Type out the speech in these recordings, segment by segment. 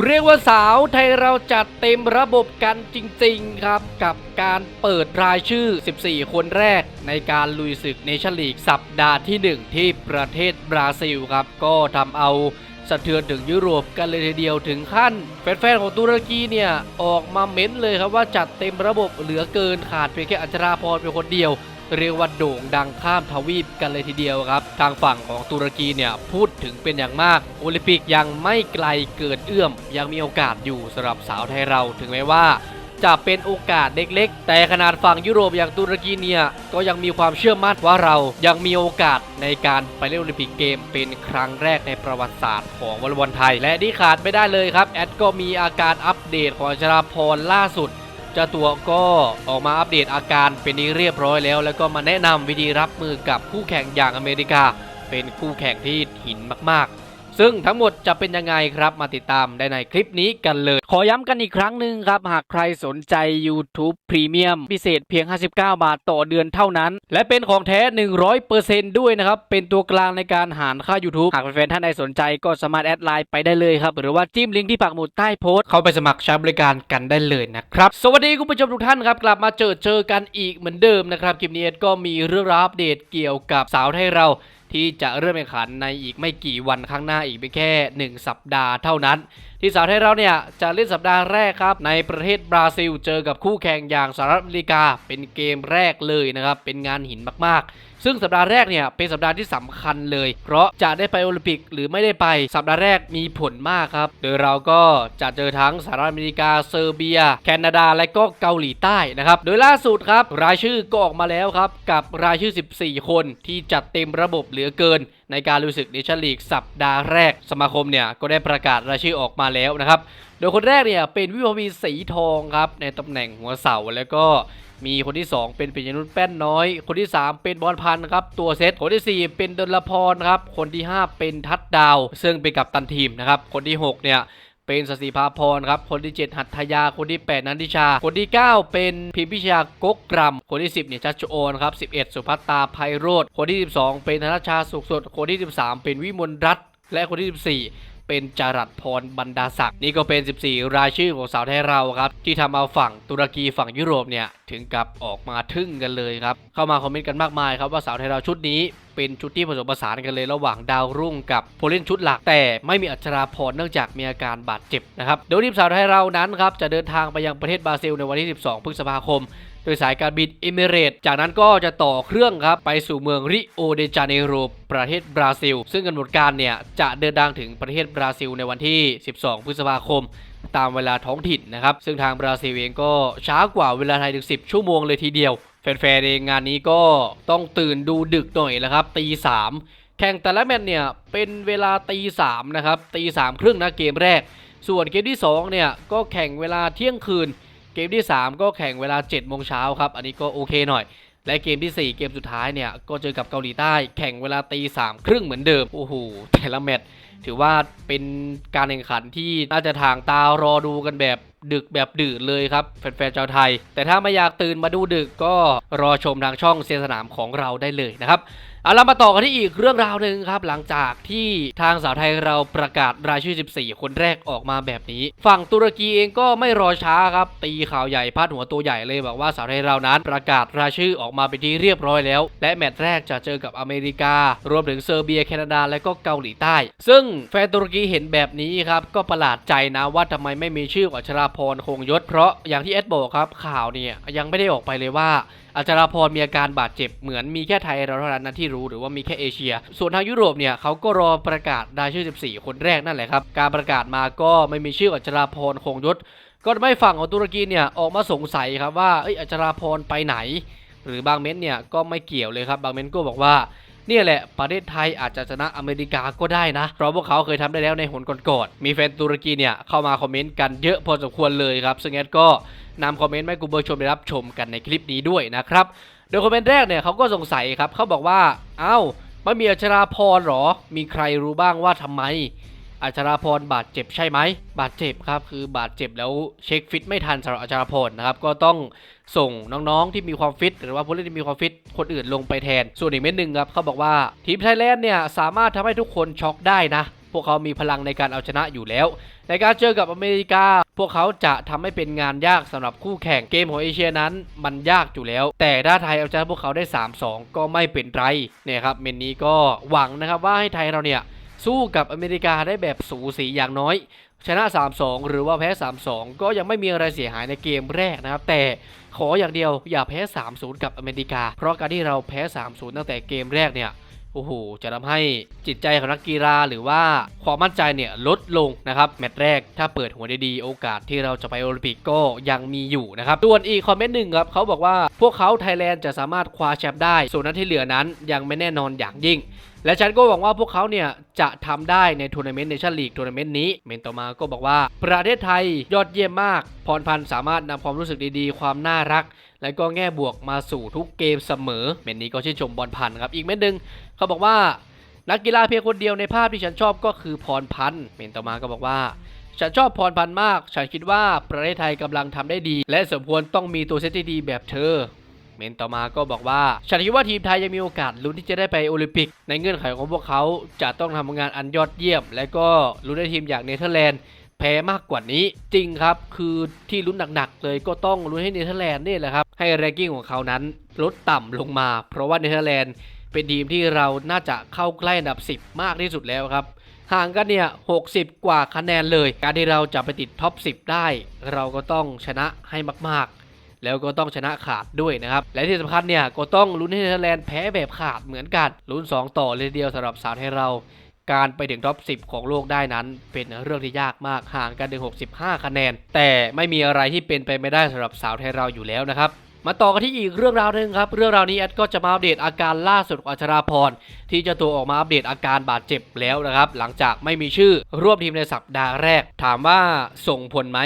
เรียกว่าสาวไทยเราจัดเต็มระบบกันจริงๆครับ กับการเปิดรายชื่อ 14 คนแรก ในการลุยศึกเนชั่นลีกสัปดาห์ที่ 1 ที่ประเทศบราซิลครับ ก็ทำเอาสะเทือนถึงยุโรปกันเลยทีเดียวถึงขั้น แฟนๆ ของตุรกีเนี่ย ออกมาเม้นเลยครับว่าจัดเต็มระบบเหลือเกินขาดเพียงแค่อัชราพรเป็นคนเดียว เรียกว่าโด่งดังข้ามทวีปกันเลยทีเดียวครับ ทางฝั่งของตุรกีเนี่ยพูดถึงเป็นอย่างมาก โอลิมปิกยังไม่ไกลเกินเอื้อม ยังมีโอกาสอยู่สำหรับสาวไทยเราถึงแม้ว่าจะเป็นโอกาสเล็กๆ แต่ขนาดฝั่งยุโรปอย่างตุรกีเนี่ย ก็ยังมีความเชื่อมั่นว่าเรายังมีโอกาสในการไปเล่นโอลิมปิกเกมเป็นครั้งแรกในประวัติศาสตร์ของวอลเลย์บอลไทย และที่ขาดไม่ได้เลยครับ แอดก็มีอาการอัปเดตของชราพรล่าสุด เจ้าตัวก็ออกมาอัปเดตอาการเป็นนี้เรียบร้อยแล้ว แล้วก็มาแนะนำวิธีรับมือกับคู่แข่งอย่างอเมริกา เป็นคู่แข่งที่หินมากๆ ซึ่งทั้งหมดจะเป็นยังไงครับมาติดตามได้ในคลิปนี้กันเลย ขอย้ำกันอีกครั้งหนึ่งครับ หากใครสนใจ YouTube Premium พิเศษเพียง 59 บาทต่อเดือนเท่านั้น และเป็นของแท้ 100%ด้วยนะครับ เป็นตัวกลางในการหารค่า YouTube หากแฟนๆท่านใดสนใจก็สามารถแอดไลน์ไปได้เลยครับ หรือว่าจิ้มลิงก์ที่ปักหมุดใต้โพสต์เข้าไปสมัครใช้บริการกันได้เลยนะครับ สวัสดีคุณผู้ชมทุกท่านครับ กลับมาเจอเจอกันอีกเหมือนเดิมนะครับคลิปนี้ก็มีเรื่องราวอัปเดตเกี่ยวกับสาวไทยเรา ที่จะเริ่มแข่งขันในอีกไม่กี่วันข้างหน้าอีกเพียงแค่ 1 สัปดาห์เท่านั้น ที่สาวไทยเราเนี่ยจะเล่นสัปดาห์แรกครับในประเทศบราซิล เจอกับคู่แข่งอย่างสหรัฐอเมริกา เป็นเกมแรกเลยนะครับเป็นงานหินมากๆ ซึ่งสัปดาห์แรกเนี่ยเป็นสัปดาห์ที่สำคัญเลย เพราะจะได้ไปโอลิมปิกหรือไม่ได้ไปสัปดาห์แรกมีผลมากครับ โดยเราก็จะเจอทั้งสหรัฐอเมริกาเซอร์เบีย แคนาดาและก็เกาหลีใต้นะครับ โดยล่าสุดครับรายชื่อก็ออกมาแล้วครับกับรายชื่อ 14 คนที่จัดเต็มระบบเหลือเกินในการลุยศึกเนชั่นลีกสัปดาห์แรก สมาคมเนี่ยก็ได้ประกาศรายชื่อออกมาแล้วนะครับ ดยคนแรกเนี่ยเป็นวิภวีสีทองครับในตำแหน่งหัวเสาแล้วก็มีคนที่ 2 เป็นปิยนุชแป้นน้อย คนที่ 3 เป็นบอลพันธ์ครับตัวเซตคนที่ 4 เป็นดลพรครับคนที่ 5 เป็นทัดดาว ซึ่งเป็นกัปตันทีมนะครับคนที่ 6 เนี่ยเป็นสศิภาพรครับ คนที่ 7 หัตถยา คนที่ 8 นันทิชา คนที่ 9 เป็นพิมพิชากกกรำคนที่ 10 เนี่ย ชัชโอนครับ 11 สุภัตตาไพโรธคนที่ 12 เป็นธนชชาสุขสด คนที่ 13 เป็นวิมลรัตน์และคนที่ 14 เป็นจรัสพรบรรดาศักดิ์นี่ก็เป็น 14 รายชื่อของสาวไทยเราครับ ที่ทำเอาฝั่งตุรกีฝั่งยุโรปเนี่ยถึงกับออกมาทึ่งกันเลยครับ เข้ามาคอมเมนต์กันมากมายครับว่าสาวไทยเราชุดนี้เป็นชุดที่ผสมผสานกันเลยระหว่างดาวรุ่งกับผู้เล่นชุดหลัก แต่ไม่มีอัชราพรเนื่องจากมีอาการบาดเจ็บนะครับโดยทีมสาวไทยเรานั้นครับจะเดินทางไปยังประเทศบราซิลในวันที่ 12 พฤษภาคม โดยสายการบินเอมิเรตจากนั้นก็จะต่อเครื่องครับไปสู่เมืองริโอเดจาเนโรประเทศบราซิล ซึ่งกำหนดการเนี่ยจะเดินทางถึงประเทศบราซิลในวันที่ 12 พฤษภาคม ตามเวลาท้องถิ่นนะครับ ซึ่งทางบราซิลเองก็ช้ากว่าเวลาไทยถึง 10 ชั่วโมงเลยทีเดียว แฟนๆเองงานนี้ก็ต้องตื่นดูดึกหน่อยแล้วครับตีสามแข่งแต่ละแมตช์เนี่ยเป็นเวลาตีสามนะครับตีสามครึ่งนะเกมแรก ส่วนเกมที่สองเนี่ยก็แข่งเวลาเที่ยงคืน เกมที่ 3 ก็แข่งเวลา7โมงเช้าครับ อันนี้ก็โอเคหน่อย และเกมที่ 4 เกมสุดท้ายเนี่ย ก็เจอกับเกาหลีใต้ แข่งเวลาตีสามครึ่งเหมือนเดิม โอ้โห แต่ละแมตช์ถือว่าเป็นการแข่งขันที่น่าจะทางตารอดูกันแบบดึกแบบดื่นเลยครับ แฟนๆชาวไทย แต่ถ้าไม่อยากตื่นมาดูดึกก็รอชมทางช่องเซียนสนามของเราได้เลยนะครับ เอาเรามาต่อกันที่อีกเรื่องราวหนึ่งครับ หลังจากที่ทางสาวไทยเราประกาศรายชื่อ 14 คนแรกออกมาแบบนี้ ฝั่งตุรกีเองก็ไม่รอช้าครับ ตีข่าวใหญ่พาดหัวตัวใหญ่เลยบอกว่าสาวไทยเรานั้นประกาศรายชื่อออกมาเป็นที่เรียบร้อยแล้ว และแมตช์แรกจะเจอกับอเมริกา รวมถึงเซอร์เบียแคนาดาและก็เกาหลีใต้ ซึ่งแฟนตุรกีเห็นแบบนี้ครับก็ประหลาดใจนะว่าทำไมไม่มีชื่อองอัชราพรคงยศเพราะอย่างที่เอสบอกครับข่าวเนี่ยยังไม่ได้ออกไปเลยว่า อัจราพรมีอาการบาดเจ็บเหมือนมีแค่ไทยเราเท่านั้นนะที่รู้หรือว่ามีแค่เอเชีย ส่วนทางยุโรปเนี่ยเขาก็รอประกาศรายชื่อ 14 คนแรกนั่นแหละครับ การประกาศมาก็ไม่มีชื่ออัจราพรคงยศ ก็ทำให้ฝั่งของตุรกีเนี่ยออกมาสงสัยครับว่าเอ้ยอัจราพรไปไหน หรือบางเม้นเนี่ยก็ไม่เกี่ยวเลยครับบางเม้นก็บอกว่าเนี่ยแหละ ประเทศไทยอาจจะชนะอเมริกาก็ได้นะ เพราะพวกเขาเคยทำได้แล้วในหนก่อนๆมีแฟนตุรกีเนี่ยเข้ามาคอมเมนต์กันเยอะพอสมควรเลยครับ ซึ่งแอดก็ นำคอมเมนต์ให้คุณผู้ชมได้รับชมกันในคลิปนี้ด้วยนะครับ โดยคอมเมนต์แรกเนี่ยเขาก็สงสัยครับเขาบอกว่าเอ้าไม่มีอัชราพรหรอ มีใครรู้บ้างว่าทำไม อัชราพรบาดเจ็บใช่ไหม บาดเจ็บครับ คือบาดเจ็บแล้วเช็คฟิตไม่ทันสำหรับอัชราพรนะครับ ก็ต้องส่งน้องๆที่มีความฟิต หรือว่าผู้เล่นที่มีความฟิตคนอื่นลงไปแทน ส่วนอีกเม็ดหนึ่งครับเขาบอกว่าทีมไทยแลนด์เนี่ยสามารถทำให้ทุกคนช็อกได้นะ พวกเขามีพลังในการเอาชนะอยู่แล้ว ในการเจอกับอเมริกา พวกเขาจะทำให้เป็นงานยากสำหรับคู่แข่งเกมของเอเชียนั้น มันยากอยู่แล้ว แต่ถ้าไทยเอาชนะพวกเขาได้ 3-2 ก็ไม่เป็นไรเนี่ยครับเมนนี้ก็หวังนะครับว่าให้ไทยเราเนี่ยสู้กับอเมริกาได้แบบสูสีอย่างน้อย ชนะ 3-2 หรือว่าแพ้ 3-2 ก็ยังไม่มีอะไรเสียหายในเกมแรกนะครับ แต่ขออย่างเดียวอย่าแพ้ 3-0 กับอเมริกา เพราะการที่เราแพ้ 3-0 ตั้งแต่เกมแรกเนี่ย โอ้โห จะทำให้จิตใจของนักกีฬาหรือว่าความมั่นใจเนี่ยลดลงนะครับ แมตช์แรกถ้าเปิดหัวได้ดีโอกาสที่เราจะไปโอลิมปิกก็ยังมีอยู่นะครับส่วนอีกคอมเมนต์หนึ่งครับเขาบอกว่าพวกเขาไทยแลนด์จะสามารถคว้าแชมป์ได้ ส่วนนั้นที่เหลือนั้นยังไม่แน่นอนอย่างยิ่ง และฉันก็หวังว่าพวกเขาเนี่ยจะทำได้ในทัวร์นาเมนต์เนชั่นลีกทัวร์นาเมนต์นี้ เมนต่อมาก็บอกว่า ประเทศไทยยอดเยี่ยมมาก พรพันธ์สามารถนำความรู้สึกดีๆ ความน่ารัก และก็แง่บวกมาสู่ทุกเกมเสมอ เมนนี้ก็ชื่นชมบอลพันธ์ครับ อีกเม็ดหนึ่งเขาบอกว่า นักกีฬาเพียงคนเดียวในภาพที่ฉันชอบก็คือพรพันธ์เมนต่อมาก็บอกว่าฉันชอบพรพันธ์มาก ฉันคิดว่าประเทศไทยกำลังทำได้ดี และสมควรต้องมีตัวเซตที่ดีแบบเธอ เมนต่อมาก็บอกว่าฉันคิดว่าทีมไทยยังมีโอกาสลุ้นที่จะได้ไปโอลิมปิก ในเงื่อนไขของพวกเขาจะต้องทำงานอันยอดเยี่ยม และก็ลุ้นให้ทีมอย่างเนเธอร์แลนด์แพ้มากกว่านี้จริงครับ คือที่ลุ้นหนักๆเลยก็ต้องลุ้นให้เนเธอร์แลนด์นี่แหละครับ ให้แรงกิ้งของเขานั้นลดต่ำลงมา เพราะว่าเนเธอร์แลนด์เป็นทีมที่เราน่าจะเข้าใกล้อันดับ 10 มากที่สุดแล้วครับห่างกันเนี่ย 60 กว่าคะแนนเลย การที่เราจะไปติดท็อป 10 ได้ เราก็ต้องชนะให้มากๆ แล้วก็ต้องชนะขาดด้วยนะครับและที่สำคัญเนี่ยก็ต้องลุ้นให้เนเธอร์แลนด์แพ้แบบขาดเหมือนกันลุ้น 2 ต่อเลยทีเดียวสำหรับสาวไทยเราการไปถึงท็อป 10 ของโลกได้นั้น เป็นเรื่องที่ยากมากห่างกันถึง 65 คะแนน แต่ไม่มีอะไรที่เป็นไปไม่ได้สำหรับสาวไทยเราอยู่แล้วนะครับ มาต่อกันที่อีกเรื่องราวหนึ่งครับ เรื่องราวนี้แอดก็จะมาอัปเดตอาการล่าสุดของอัชราพร ที่จะตัวออกมาอัปเดตอาการบาดเจ็บแล้วนะครับ หลังจากไม่มีชื่อร่วมทีมในสัปดาห์แรก ถามว่าส่งผลไหม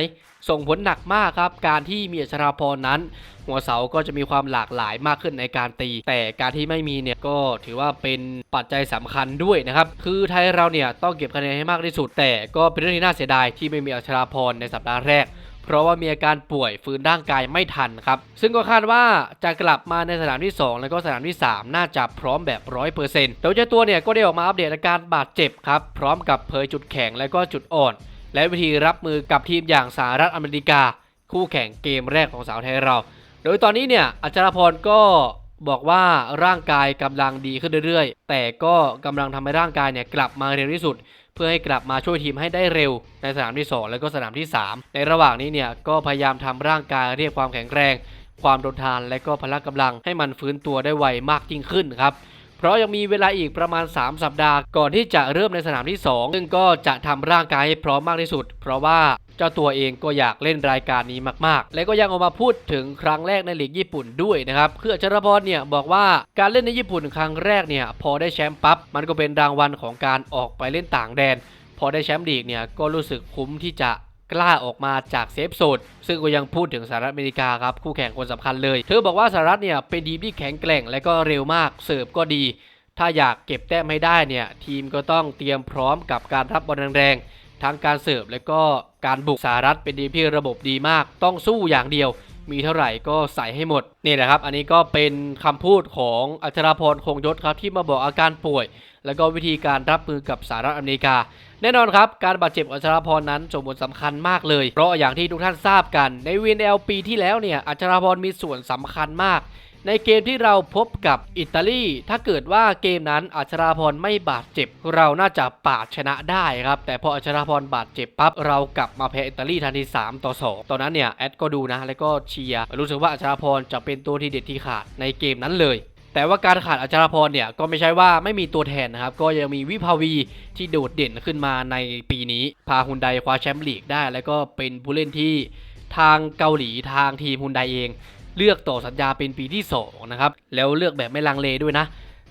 ส่งผลหนักมากครับ การที่มีอัชราพรนั้น หัวเสาก็จะมีความหลากหลายมากขึ้นในการตี แต่การที่ไม่มีเนี่ยก็ถือว่าเป็นปัจจัยสำคัญด้วยนะครับ คือไทยเราเนี่ยต้องเก็บคะแนนให้มากที่สุด แต่ก็เป็นเรื่องที่น่าเสียดายที่ไม่มีอัชราพรในสัปดาห์แรกเพราะว่ามีอาการป่วยฟื้นร่างกายไม่ทันครับ ซึ่งก็คาดว่าจะกลับมาในสนามที่ 2 แล้วก็สนามที่ 3 น่าจะพร้อมแบบ 100%โดยเจ้าตัวเนี่ยก็ได้ออกมาอัปเดตอาการบาดเจ็บครับ พร้อมกับเผยจุดแข็งและก็จุดอ่อน และวิธีรับมือกับทีมอย่างสหรัฐอเมริกา คู่แข่งเกมแรกของสาวไทยเรา โดยตอนนี้เนี่ยอัชรพรก็บอกว่าร่างกายกำลังดีขึ้นเรื่อยๆ แต่ก็กำลังทำให้ร่างกายเนี่ยกลับมาเร็วที่สุด เพื่อให้กลับมาช่วยทีมให้ได้เร็ว ในสนามที่ 2 แล้วก็สนามที่ 3 ในระหว่างนี้เนี่ยก็พยายามทำร่างกายเรียกความแข็งแรง ความทนทานและก็พละกำลังให้มันฟื้นตัวได้ไวมากยิ่งขึ้นครับ เพราะยังมีเวลาอีกประมาณ 3 สัปดาห์ก่อนที่จะเริ่มในสนามที่ 2 ซึ่งก็จะทำร่างกายให้พร้อมมากที่สุด เพราะว่าเจ้าตัวเองก็อยากเล่นรายการนี้มาก ๆ และก็ยังออกมาพูดถึงครั้งแรกในลีกญี่ปุ่นด้วยนะครับคืออัชรพรเนี่ยบอกว่าการเล่นในญี่ปุ่นครั้งแรกเนี่ยพอได้แชมป์ปั๊บมันก็เป็นรางวัลของการออกไปเล่นต่างแดน พอได้แชมป์ลีกเนี่ยก็รู้สึกคุ้มที่จะ กล้าออกมาจากเซฟโซนซึ่งก็ยังพูดถึงสหรัฐอเมริกาครับ คู่แข่งคนสำคัญเลย เธอบอกว่าสหรัฐเนี่ยเป็นทีมที่แข็งแกร่งและก็เร็วมากเสิร์ฟก็ดี ถ้าอยากเก็บแต้มให้ได้เนี่ยทีมก็ต้องเตรียมพร้อมกับการรับบอลแรงๆทั้งการเสิร์ฟและก็การบุกสหรัฐเป็นทีมที่ระบบดีมาก ต้องสู้อย่างเดียว มีเท่าไหร่ก็ใส่ให้หมดนี่แหละครับ อันนี้ก็เป็นคำพูดของอัชราพรคงยศครับที่มาบอกอาการป่วย แล้วก็วิธีการรับมือกับสหรัฐอเมริกา แน่นอนครับการบาดเจ็บอัชราพรนั้นส่งผลสำคัญมากเลย เพราะอย่างที่ทุกท่านทราบกันในวีนเอลปีที่แล้วเนี่ยอัชราพรมีส่วนสำคัญมาก ในเกมที่เราพบกับอิตาลีถ้าเกิดว่าเกมนั้นอัชราพรไม่บาดเจ็บ เราน่าจะปาดชนะได้ครับ แต่พออัชราพรบาดเจ็บปั๊บเรากลับมาแพ้อิตาลีทันที3ต่อ2ตอนนั้นเนี่ยแอดก็ดูนะแล้วก็เชียร์รู้สึกว่าอัชราพรจะเป็นตัวที่เด็ดที่ขาดในเกมนั้นเลย แต่ว่าการขาดอัชรพรเนี่ยก็ไม่ใช่ว่าไม่มีตัวแทนนะครับ ก็ยังมีวิภาวีที่โดดเด่นขึ้นมาในปีนี้ พาฮุนไดคว้าแชมป์ลีกได้ แล้วก็เป็นผู้เล่นที่ทางเกาหลีทางทีมฮุนไดเอง เลือกต่อสัญญาเป็นปีที่2นะครับแล้วเลือกแบบไม่ลังเลด้วยนะ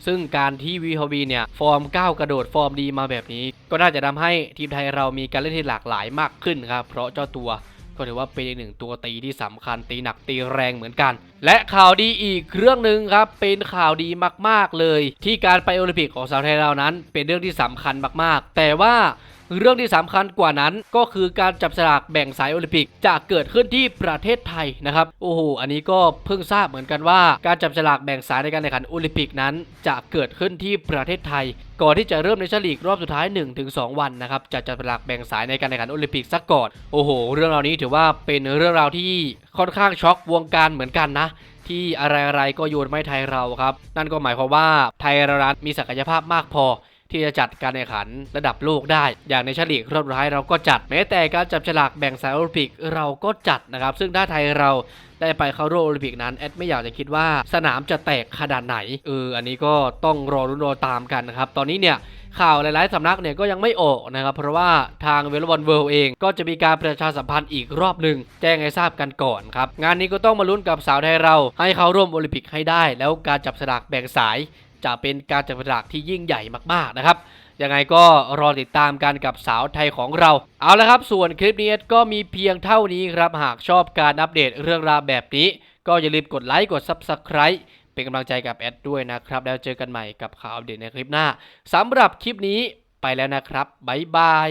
ซึ่งการที่วิภาวีเนี่ย ฟอร์มก้าวกระโดดฟอร์มดีมาแบบนี้ ก็น่าจะทำให้ทีมไทยเรามีการเล่นที่หลากหลายมากขึ้นครับ เพราะเจ้าตัว ก็ถือว่าเป็นอีกหนึ่งตัวตีที่สำคัญตีหนักตีแรงเหมือนกัน และข่าวดีอีกเรื่องหนึ่งครับเป็นข่าวดีมากๆเลย ที่การไปโอลิมปิกของสาวไทยเรานั้น เป็นเรื่องที่สำคัญมากๆ แต่ว่า เรื่องที่สำคัญกว่านั้นก็คือการจับสลากแบ่งสายโอลิมปิกจะเกิดขึ้นที่ประเทศไทยนะครับโอ้โหอันนี้ก็เพิ่งทราบเหมือนกันว่า การจับสลากแบ่งสายในการแข่งขันโอลิมปิกนั้น จะเกิดขึ้นที่ประเทศไทย ก่อนที่จะเริ่มในชั่นลีกรอบสุดท้าย 1-2 วันนะครับจะจับสลากแบ่งสายในการแข่งขันโอลิมปิกซะก่อนโอ้โห เรื่องราวนี้ถือว่าเป็นเรื่องราวที่ค่อนข้างช็อกวงการเหมือนกันนะที่อะไรๆก็โยนไม่ไทยเราครับ นั่นก็หมายความว่าไทยเรานั้นมีศักยภาพมากพอ ที่จะจัดการแข่งขันระดับโลกได้ อย่างในชั่นลีกรอบสุดท้ายเราก็จัดแม้แต่การจับฉลากแบ่งสายโอลิมปิกเราก็จัดนะครับ ซึ่งถ้าไทยเราได้ไปเข้าร่วมโอลิมปิกนั้นแอดไม่อยากจะคิดว่าสนามจะแตกขนาดไหนเอออันนี้ก็ต้องรอรุ้นรอตามกันนะครับ ตอนนี้เนี่ยข่าวหลาย ๆ สำนักเนี่ยก็ยังไม่ออกนะครับ เพราะว่าทางเวลบอลเวิลด์เอง ก็จะมีการประชาสัมพันธ์อีกรอบหนึ่งแจ้งให้ทราบกันก่อนครับ งานนี้ก็ต้องมาลุ้นกับสาวไทยเรา ให้เข้าร่วมโอลิมปิกให้ได้ แล้วการจับสลากแบ่งสาย จะเป็นการจับสลากที่ยิ่งใหญ่มากๆนะครับยังไงก็รอติดตามกันกับสาวไทยของเรา เอาละครับ ส่วนคลิปนี้ก็มีเพียงเท่านี้ครับ หากชอบการอัปเดตเรื่องราวแบบนี้ ก็อย่าลืมกดไลค์ กด Subscribe เป็นกำลังใจกับแอดด้วยนะครับ แล้วเจอกันใหม่กับข่าวอัปเดตในคลิปหน้าสำหรับคลิปนี้ไปแล้วนะครับ บ๊ายบาย